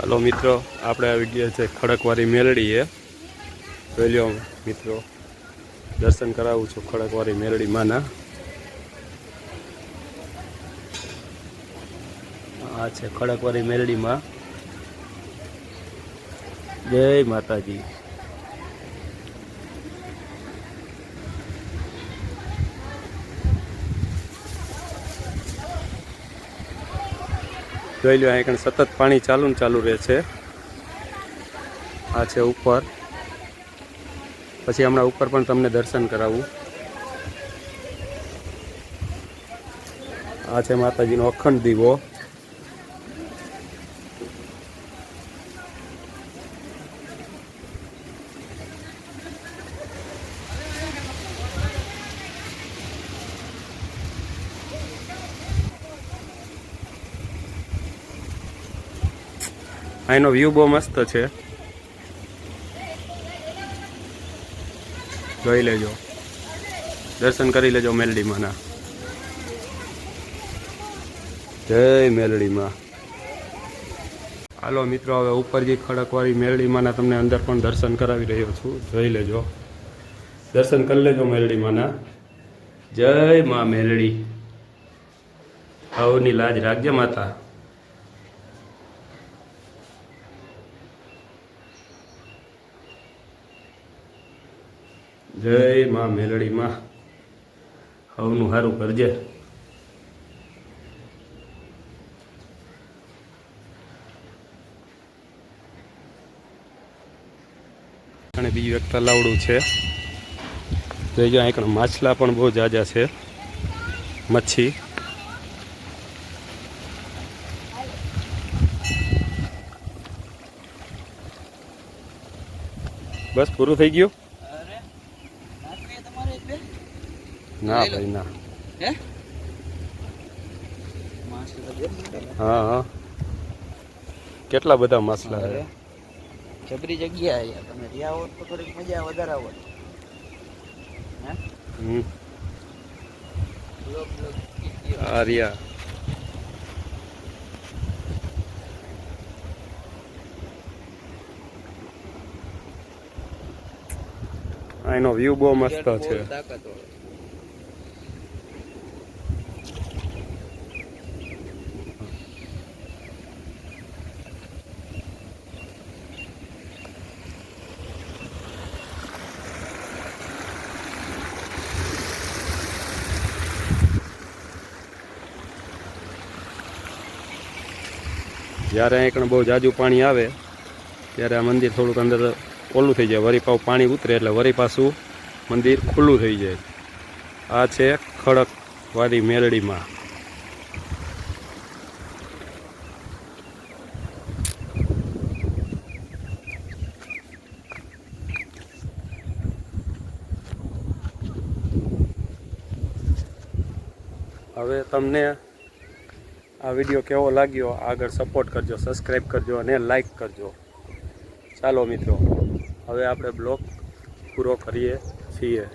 Hello મિત્રો, આપણે આવી ગયા છે ખડકવારી મેલડીએ પહેલો મિત્રો, દર્શન કરાવું છું ખડકવારી મેલડી માના આ છે ખડકવારી મેલડીમાં જય માતાજી. જોઈ લો અહીંયા સતત પાણી ચાલુ ને ચાલુ રહે છે. આ છે ઉપર. પછી હમણાં ઉપર પણ તમને દર્શન કરાવું. આ છે માતાજીનો અખંડ દીવો. અહીંનો વ્યૂ બહુ મસ્ત છે. જોઈ લેજો. દર્શન કરી લેજો મેલડીમાંના જય મેલડીમાં. હાલો મિત્રો, હવે ઉપર જે ખડકવાળી મેલડીમાંના તમને અંદર પણ દર્શન કરાવી રહ્યો છું. જોઈ લેજો. દર્શન કરી લેજો મેલડીમાંના જય મા મેલડી. હવની લાજ રાખજે માતા. જય માં મેલડી માં હવનું સારું કરજે. અને બીજું એક તલાવડું છે. જોઈજો અહીં કણ માછલા પણ બહુ જાજા છે. મચ્છી. બસ પૂરું થઈ ગયું? ના ભાઈ ના. હે? હા હા. કેટલા બધા માછલા છે? જબરી જગ્યા છે. તમે રહ્યા હોત તો થોડીક મજા વધારે આવત હમ. આ રહ્યા એનો વ્યૂ બહુ મસ્ત છે. જ્યારે અહીં બહુ જાજુ પાણી આવે, ત્યારે આ મંદિર થોડુંક અંદર ઓલું થઈ જાય. વરી પાવ પાણી ઉતરે એટલે વરી પાછું મંદિર ખુલ્લું થઈ જાય. આ છે ખડકવાળી મેરડીમાં. હવે તમને આ વીડિયો કેવો લાગ્યો આગળ સપોર્ટ કરજો સબસ્ક્રાઈબ કરજો અને લાઈક કરજો. ચાલો મિત્રો, હવે આપણે બ્લોગ પૂરો કરીએ છીએ.